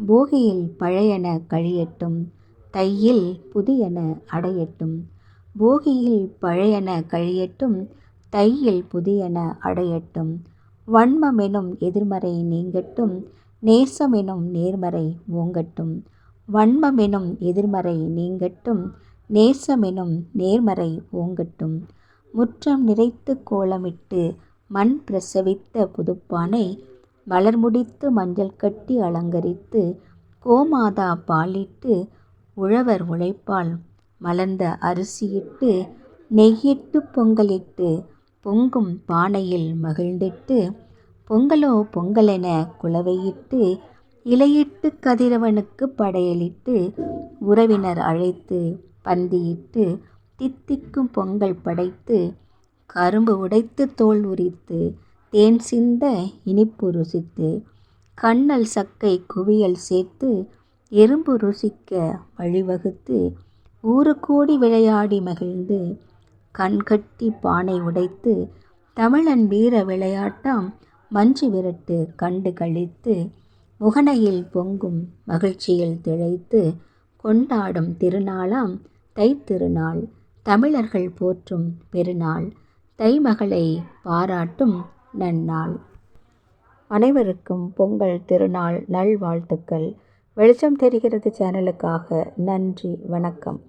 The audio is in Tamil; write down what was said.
போகியில் பழையன கழியட்டும் தையில் புதியன அடையட்டும். போகியில் பழையன கழியட்டும் தையில் புதியன அடையட்டும். வன்மமெனும் எதிர்மறை நீங்கட்டும் நேசமெனும் நேர்மறை ஓங்கட்டும் வன்மமெனும் எதிர்மறை நீங்கட்டும் நேசமெனும் நேர்மறை ஓங்கட்டும் முற்றம் நிறைத்து கோலமிட்டு மண் பிரசவித்த புதுப்பானை மலர் முடித்து மஞ்சள் கட்டி அலங்கரித்து கோமாதா பாலிட்டு உழவர் உழைப்பால் மலர்ந்த அரிசியிட்டு நெய்யிட்டு பொங்கலிட்டு பொங்கும் பானையில் மகிழ்ந்திட்டு பொங்கலோ பொங்கலென குலவையிட்டு இலையிட்டு கதிரவனுக்கு படையலிட்டு உறவினர் அழைத்து பந்தியிட்டு தித்திக்கும் பொங்கல் படைத்து கரும்பு உடைத்து தோல் உரித்து தேன் சிந்த இனிப்பு ருசித்து கண்ணல் சக்கை குவியல் சேர்த்து எறும்பு ருசிக்க வழிவகுத்து ஊரு கூடி விளையாடி மகிழ்ந்து கண்கட்டி பானை உடைத்து தமிழன் வீர விளையாட்டாம் மஞ்சு விரட்டு கண்டு கழித்து முகனையில் பொங்கும் மகிழ்ச்சியில் திளைத்து கொண்டாடும் திருநாளாம் தைத்திருநாள் தமிழர்கள் போற்றும் பெருநாள் தைமகளை பாராட்டும் நன்னாள். அனைவருக்கும் பொங்கல் திருநாள் நல்வாழ்த்துக்கள். வெளிச்சம் தெரிகிறது சேனலுக்காக நன்றி வணக்கம்.